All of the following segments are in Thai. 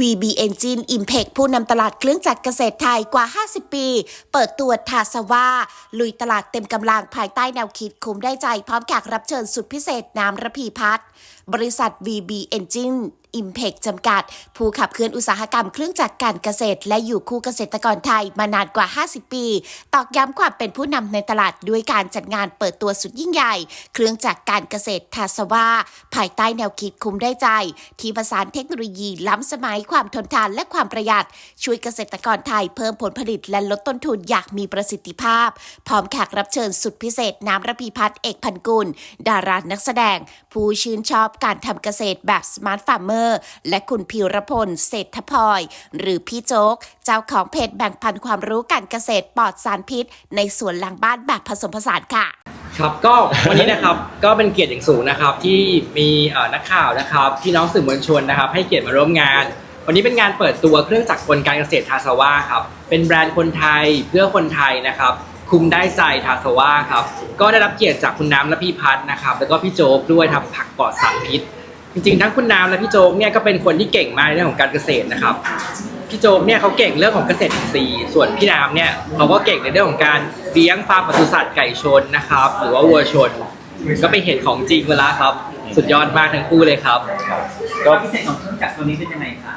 VB Engine Impact ผู้นำตลาดเครื่องจักรเกษตรไทยกว่า 50 ปี เปิดตัวทาสวาลุยตลาดเต็มกำลังภายใต้แนวคิดคุ้มได้ใจพร้อมแขกรับเชิญสุดพิเศษน้ำระพีพัฒน์บริษัท VB Engine Impact จำกัด ผู้ขับเคลื่อนอุตสาหกรรมเครื่องจักรการเกษตร และอยู่คู่เกษตรกรไทยมานานกว่า 50 ปี ตอกย้ำความเป็นผู้นำในตลาดด้วยการจัดงานเปิดตัวสุดยิ่งใหญ่ เครื่องจักรการเกษตรทาสวาภายใต้แนวคิดคุ้มได้ใจ ที่ผสานเทคโนโลยีล้ำสมัยความทนทานและความประหยัด ช่วยเกษตรกรไทยเพิ่มผลผลิตและลดต้นทุนอย่างมีประสิทธิภาพ พร้อมแขกรับเชิญสุดพิเศษน้ำระพีพัฒน์เอกพันกุล ดารานักแสดง ผู้ชื่นชอบการทำเกษตรแบบสมาร์ทฟาร์มเมอร์และคุณพิรพลเศรษฐพลอย หรือพี่โจ๊ก เจ้าของเพจแบ่งปันความรู้การเกษตรปลอดสารพิษ ในสวนหลังบ้านแบบผสมผสานค่ะ ครับก็วันนี้นะครับ ก็เป็นเกียรติอย่างสูงนะครับ ที่มีเอ่อนักข่าวนะครับพี่น้องสื่อมวลชนนะครับ ให้เกียรติมาร่วมงาน วันนี้เป็นงานเปิดตัวเครื่องจักรกลการเกษตรทาสวาครับเป็นแบรนด์คนไทยเพื่อคนไทยนะครับ คุมได้ใจทาสวาครับก็ได้รับเกียรติจากคุณน้ำและพี่พัฒน์นะครับ แล้วก็พี่โจ๊กด้วยทำผักปลอดสารพิษ จริงๆทั้งคุณน้ำและพี่โจ๊กเนี่ยก็เป็นคนที่เก่งมากในเรื่องของการเกษตรนะครับพี่โจ๊กเนี่ยเขาเก่งเรื่องของเกษตรอินทรีย์ส่วนพี่น้ำเนี่ยเขาก็เก่งในเรื่องของการเลี้ยงฟาร์มปศุสัตว์ไก่ชนนะครับ หรือว่าวัวชน ก็ไปเห็นของจริงมาแล้วครับ สุดยอดมากทั้งคู่เลยครับ ก็พิเศษของเครื่องจักรตัวนี้เป็นยังไงคะ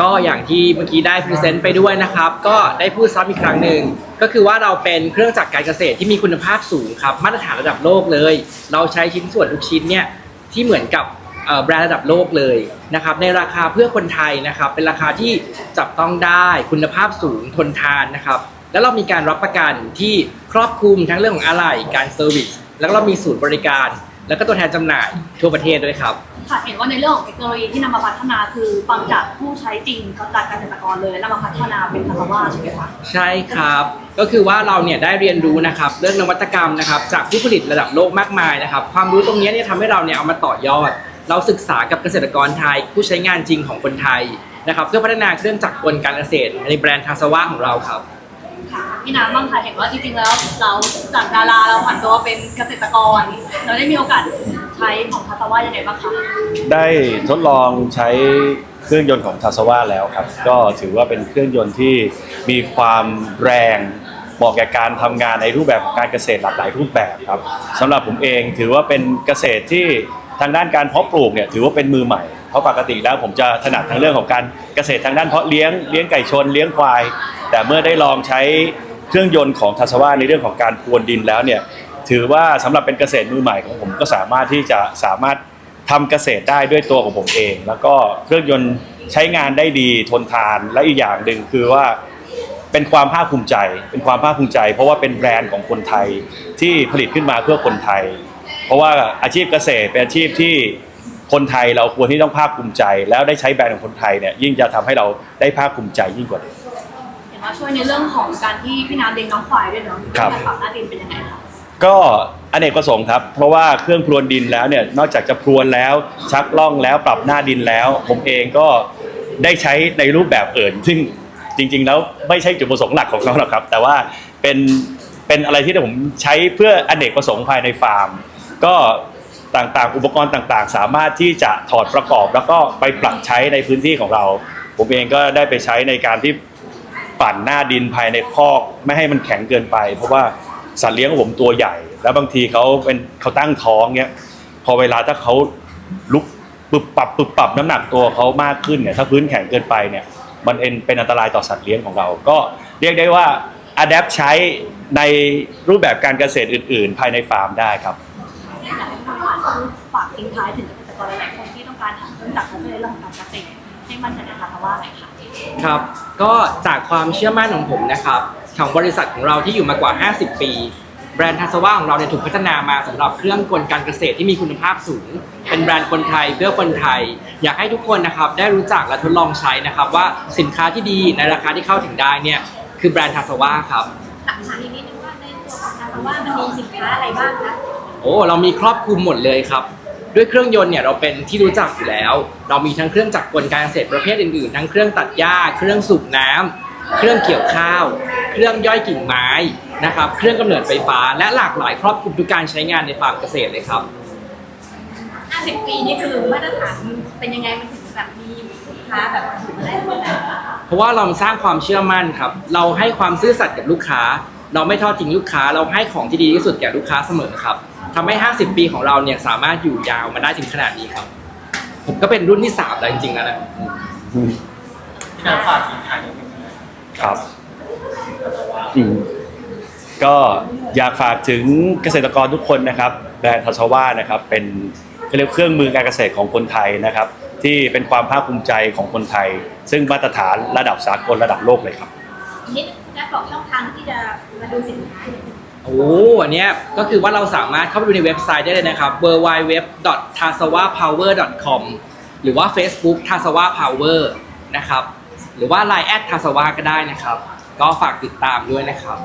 ก็อย่างที่เมื่อกี้ได้พรีเซนต์ไปด้วยนะครับ ก็ได้พูดซ้ำอีกครั้งหนึ่งก็คือว่าเราเป็นเครื่องจักรการเกษตรที่มีคุณภาพสูงครับ มาตรฐานระดับโลกเลย เราใช้ชิ้นส่วนทุกชิ้นเนี่ยที่เหมือนกับเอ่อ แบรนด์ระดับโลกเลยนะครับในราคาเพื่อคนไทยนะครับเป็นราคาที่จับต้องได้คุณภาพสูงทนทานนะครับแล้วเรามีการรับประกันที่ครอบคลุมทั้งเรื่องของอะไหล่การเซอร์วิสแล้วก็เรามีศูนย์บริการ แล้วก็ตัวแทนจำหน่ายทั่วประเทศด้วยครับค่ะเห็นว่าในเรื่องของเทคโนโลยีที่นำมาพัฒนาคือฟังจากผู้ใช้จริงจากเกษตรกรเลยนำมาพัฒนาเป็นคาร์ว่าใช่ไหมคะใช่ครับ ก็คือว่าเราเนี่ยได้เรียนรู้นะครับเรื่องนวัตกรรมนะครับจากผู้ผลิตระดับโลกมากมายนะครับ ความรู้ตรงนี้เนี่ยทำให้เราเนี่ยเอามาต่อยอด เราศึกษากับเกษตรกรไทย ผู้ใช้งานจริงของคนไทยนะครับเพื่อพัฒนาเครื่องจักรกลการเกษตรในแบรนด์ทาสวาของเราครับค่ะพี่น้ำบ้างค่ะเห็นว่าจริงๆแล้วเราจากดาราเราผ่านตัวเป็นเกษตรกร เราได้มีโอกาสใช้ของคาร์ว่ายังไงบ้างคะได้ทดลองใช้เครื่องยนต์ของทาสวาแล้วครับ ก็ถือว่าเป็นเครื่องยนต์ที่มีความแรงเหมาะแก่การทำงานในรูปแบบของการเกษตรหลากหลายรูปแบบครับสำหรับผมเองถือว่าเป็นเกษตรที่ ทางด้านการเพาะปลูกเนี่ยถือว่าเป็นมือใหม่ เพราะปกติแล้วผมจะถนัดทางเรื่องของการเกษตรทางด้านเพาะเลี้ยงเลี้ยงไก่ชนเลี้ยงควาย แต่เมื่อได้ลองใช้เครื่องยนต์ของทาสวาในเรื่องของการพรวนดินแล้วเนี่ยถือว่าสำหรับเป็นเกษตรมือใหม่ของผมก็สามารถที่จะสามารถทำเกษตรได้ด้วยตัวของผมเอง แล้วก็เครื่องยนต์ใช้งานได้ดีทนทานและอีกอย่างหนึ่งคือว่าเป็นความภาคภูมิใจ เป็นความภาคภูมิใจ เพราะว่าเป็นแบรนด์ของคนไทยที่ผลิตขึ้นมาเพื่อคนไทย เพราะว่าอาชีพเกษตรเป็นอาชีพที่คนไทยเราควรที่ต้องภาคภูมิใจ แล้วได้ใช้แบรนด์ของคนไทยเนี่ยยิ่งจะทำให้เราได้ภาคภูมิใจยิ่งกว่าเดิมเห็นว่าช่วยในเรื่องของการที่พี่น้ำเลี้ยงน้องควายด้วยเนาะครับการปรับหน้าดินเป็นยังไงคะก็อเนกประสงค์ครับ เพราะว่าเครื่องพรวนดินแล้วเนี่ยนอกจากจะพรวนแล้วชักล่องแล้วปรับหน้าดินแล้ว ผมเองก็ได้ใช้ในรูปแบบอื่น ซึ่งจริง ๆ แล้วไม่ใช่จุดประสงค์หลักของเขาหรอกครับ แต่ว่าเป็นเป็นอะไรที่ผมใช้เพื่ออเนกประสงค์ภายในฟาร์ม ก็ต่างๆ อุปกรณ์ต่างๆ สามารถที่จะถอดประกอบ แล้วก็ไปปรับใช้ในพื้นที่ของเรา ผมเองก็ได้ไปใช้ในการที่ปั่นหน้าดินภายในคอกไม่ให้มันแข็งเกินไป เพราะว่าสัตว์เลี้ยงของผมตัวใหญ่ แล้วบางทีเขาเป็นเขาตั้งท้องเนี้ยพอเวลาถ้าเขาลุกปรับปรับปรับปรับน้ำหนักตัวเขามากขึ้นเนี่ยถ้าพื้นแข็งเกินไปเนี่ยมันเป็นเป็นอันตรายต่อสัตว์เลี้ยงของเรา ก็เรียกได้ว่าอัดแอปใช้ในรูปแบบการเกษตรอื่น ๆ ภายในฟาร์มได้ครับ อยากให้พี่น้ำฝากฝาก ทิ้งท้ายถึงเกษตรกรหลายๆคนที่ต้องการหาเครื่องจักรในเรื่องของการเกษตรให้มั่นใจในคาร์ว่าหน่อยค่ะครับ ก็จากความเชื่อมั่นของผมนะครับของบริษัทของเราที่อยู่มากว่า 50 ปี แบรนด์ทัสวาของเราเนี่ยถูกพัฒนามาสำหรับเครื่องกลการเกษตรที่มีคุณภาพสูง เป็นแบรนด์คนไทยเพื่อคนไทย อยากให้ทุกคนนะครับได้รู้จักและทดลองใช้นะครับว่าสินค้าที่ดีในราคาที่เข้าถึงได้เนี่ยคือแบรนด์ทัสวาครับถามอีกนิดนึงว่าในตัวของทาสว่ามันมีสินค้าอะไรบ้างคะโอ้เรามีครอบคลุมหมดเลยครับ ด้วยเครื่องยนต์เนี่ยเราเป็นที่รู้จักอยู่แล้ว เรามีทั้งเครื่องจักรกลการเกษตรประเภทอื่นๆ ทั้งเครื่องตัดหญ้า เครื่องสูบน้ำเครื่องเกี่ยวข้าว เครื่องย่อยกิ่งไม้นะครับเครื่องกำเนิดไฟฟ้า และหลากหลายครอบคลุมทุกการใช้งานในฟาร์มเกษตรเลยครับ 50 ปีนี่คือมาตรฐานเป็นยังไงมันถึงแบบมีลูกค้าแบบถึงอะไรขนาดนั้นเพราะว่าเราสร้างความเชื่อมั่นครับ เราให้ความซื่อสัตย์กับลูกค้า เราไม่ทอดทิ้งลูกค้า เราให้ของที่ดีที่สุดแก่ลูกค้าเสมอครับ ทำให้ 50 ปีของเราเนี่ยสามารถอยู่ยาวมาได้ถึงขนาดนี้ครับ ผมก็เป็นรุ่นที่สามแล้วจริงๆแล้วนะพี่น้ำฝากทิ้งท้ายนิดนึงครับ อืมก็อยากฝากถึงเกษตรกรทุกคนนะครับแบรนด์ทัชว่านะครับ เป็นเขาเรียกเครื่องมือการเกษตรของคนไทยนะครับ ที่เป็นความภาคภูมิใจของคนไทย ซึ่งมาตรฐานระดับสากลระดับโลกเลยครับ นิดได้บอกช่องทางที่จะมาดูสินค้านิดนึง โอ้อันเนี้ยก็คือว่าเราสามารถเข้าไปดูในเว็บไซต์ได้เลยนะครับ w w w t a s a w a p o w e r c o m หรือว่า Facebook t a s a w a Power นะครับ หรือว่า Line แอด t a s a w a ก็ได้นะครับ ก็ฝากติดตามด้วยนะครับ